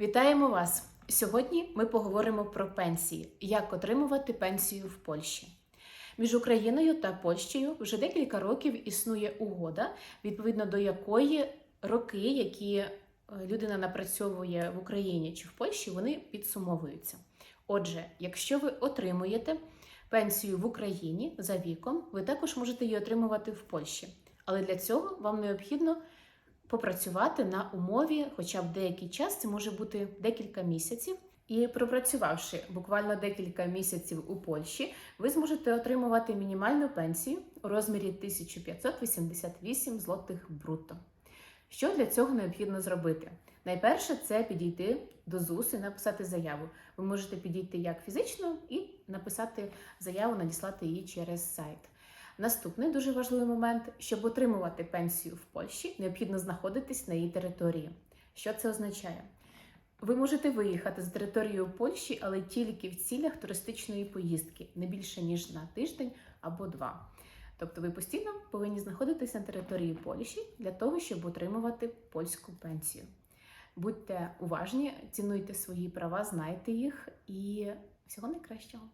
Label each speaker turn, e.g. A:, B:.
A: Вітаємо вас! Сьогодні ми поговоримо про пенсії, як отримувати пенсію в Польщі. Між Україною та Польщею вже декілька років існує угода, відповідно до якої роки, які е, людина напрацьовує в Україні чи в Польщі, вони підсумовуються. Отже, якщо ви отримуєте пенсію в Україні за віком, ви також можете її отримувати в Польщі. Але для цього вам необхідно попрацювати на умові, хоча б деякий час, це може бути декілька місяців. І пропрацювавши буквально декілька місяців у Польщі, ви зможете отримувати мінімальну пенсію у розмірі 1588 злотих брутто. Що для цього необхідно зробити? Найперше це підійти до ЗУС і написати заяву. Ви можете підійти як фізично і написати заяву, надіслати її через сайт. Наступний дуже важливий момент, щоб отримувати пенсію в Польщі, необхідно знаходитись на її території. Що це означає? Ви можете виїхати з території Польщі, але тільки в цілях туристичної поїздки, не більше ніж на тиждень або два. Тобто ви постійно повинні знаходитися на території Польщі для того, щоб отримувати польську пенсію. Будьте уважні, цінуйте свої права, знайте їх і всього найкращого.